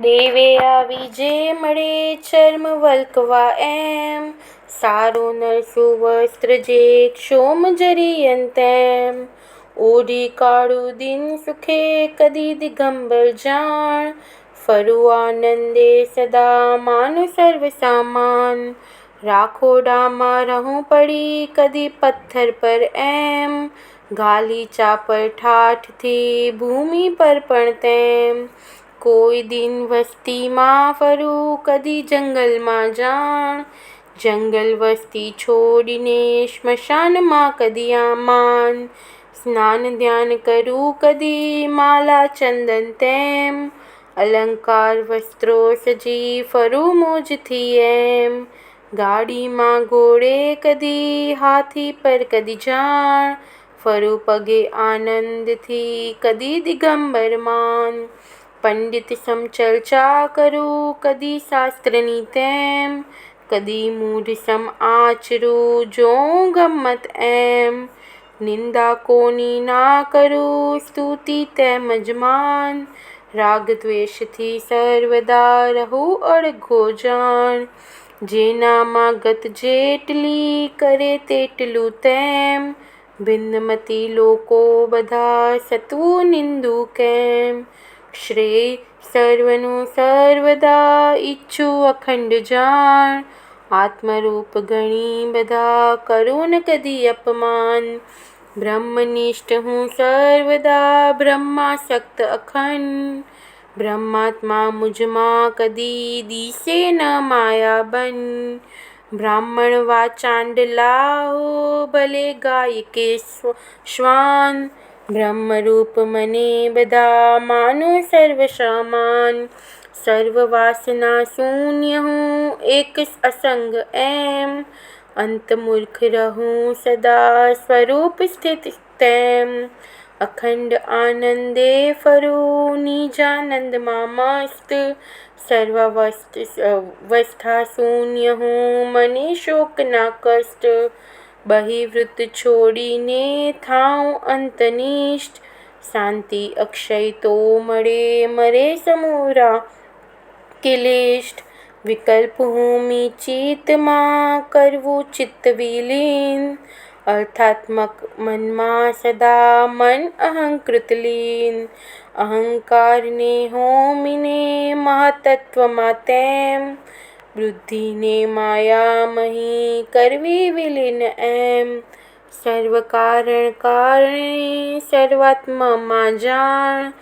દેવે આવી જે મળે ચર્મ વલ્કવા એમ. સારું નરસું વસ્ત્ર જે ક્ષોમ જરિયંતેમ. ઓઢી કાળું દિન સુખે કદી દિગંબર જાણ. ફરું આનંદે સદા માનું સર્વ સામાન. રાખોડામાં રહું પડી કદી પથ્થર પર એમ. ગાલીચા પર ઠાઠથી ભૂમિ પર પણ તેમ. કોઈ દિન વસ્તીમાં ફરું કદી જંગલમાં જાણ જંગલ વસ્તી છોડીને સ્મશાનમાં કદી આમાન સ્નાન ધ્યાન કરું કદી માલા ચંદન તેમ અલંકાર વસ્ત્રો સજી ફરું મોજથી એમ ગાડીમાં ઘોડે કદી હાથી પર કદી જાણ ફરું પગે આનંદથી કદી દિગંબરમાન પંડિત સમ ચર્ચા કરું કદી શાસ્ત્રની તેમ કદી મૂઢ સમ આચરું જોઉં ગમ્મત એમ નિંદા કોની ના કરું સ્તુતિ તેમજ માન રાગ દ્વેષથી સર્વદા રહું અળઘો જાણ જેનામાં ગત જેટલી કરે તેટલું તેમ ભિન્નમતી લોકો બધા સત્વું નિંદું કેમ શ્રેય સર્વનું સર્વદા ઈચ્છું અખંડ જાણ. આત્મરૂપ ગણી બધા કરું ને કદી અપમાન. બ્રહ્મનિષ્ઠ હું સર્વદા બ્રહ્માસક્ત અખંડ. બ્રહ્માત્મા મુજમાં કદી દિશે ન માયા બન. બ્રાહ્મણ વાચાંડલા હો ભલે ગાય કે શ્વાન. બ્રહ્મરૂપ મને બધા માનું સર્વ સમાન સર્વ વાસના શૂન્ય હું એક અસંગ એમ અંતર્મુખ રહું સદા સ્વરૂપ સ્થિત તેમ અખંડ આનંદે ફરું નિજાનંદમાં મસ્ત સર્વાવસ્થા શૂન્ય હું મને શોક ના કષ્ટ બહિર્વૃત્ત છોડીને થાઉં અંતનિષ્ઠ શાંતિ અક્ષય તો મળે મરે સમૂરા ક્લિષ્ટ વિકલ્પ ભૂમિ ચિત્તમાં કરવું ચિત્ત વિલીન અર્થાત્મક મનમાં સદા મન અહંકૃત લીન અહંકારને હોમીને મહત્તત્વમાં તેમ બુદ્ધિને માયામહી કરવી વિલીન એમ. સર્વ કારણ કારણે સર્વાત્મામાં જાણ,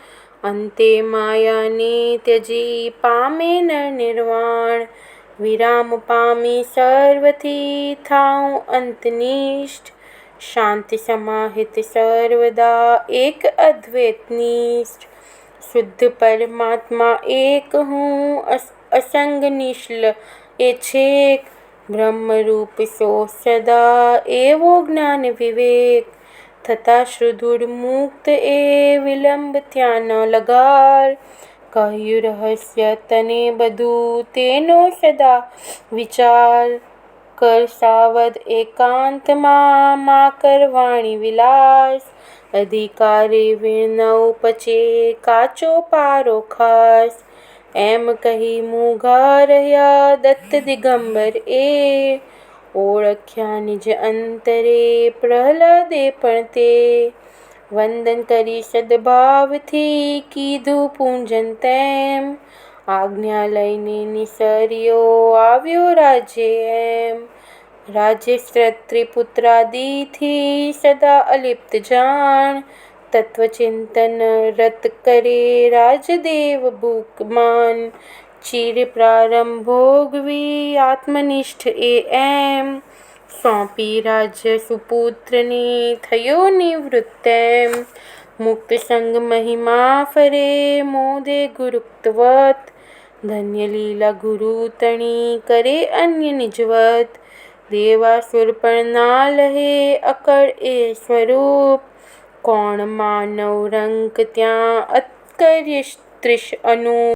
અંતે માયાને ત્યજી પામે ન નિર્વાણ. વિરામ પામી સર્વથી થાઉં અંતનિષ્ઠ. શાંતિ સમાહિત સર્વદા એક અદ્વૈતનિષ્ઠ શુદ્ધ પરમાત્મા એક હું અસંગ નિશ્લ, એ છેક. બ્રહ્મરૂપ સો સદા, એવો જ્ઞાન વિવેક. થતાં સુદૃઢ મુક્ત એ વિલંબ ત્યાં ન લગાર. કહ્યું રહસ્ય તને બધું, તેનો સદા વિચાર. કર સાવધ એકાંતમાં મા કરવાણી વિલાસ. અધિકારી વીણ પચે કાચો પારો ખાસ. એમ કહી મૂઢા રહ્યા દત્ત દિગંબર એ. ઓળખ્યા નિજ અંતરે પ્રહલાદે પણ તે. વંદન કરી સદભાવથી કીધું પૂંજન તેમ. આજ્ઞા લઈને નિસર્યો આવ્યો રાજ્યે એમ રાજ્ય સ્ત્રીપુત્રાદિથી સદા અલિપ્ત જાણ તત્વચિંતન રત કરે રાજદેવ ભૂકમાન ચિર પ્રારંભ ભોગવી આત્મનિષ્ઠ એ એમ સોંપી રાજ્ય સુપુત્રને થયો નિવૃત્ત એમ મુક્ત સંગ મહિમા ફરે મોદે ગુરુક્તવત ધન્ય લીલા ગુરુ તણી કરે અન્ય નિજવત. દેવાસુર પણ ના લહે અકળ એ સ્વરૂપ. કોણ માનવ રંગ ત્યાં અત્કર્ય ત્રિશ અનૂપ.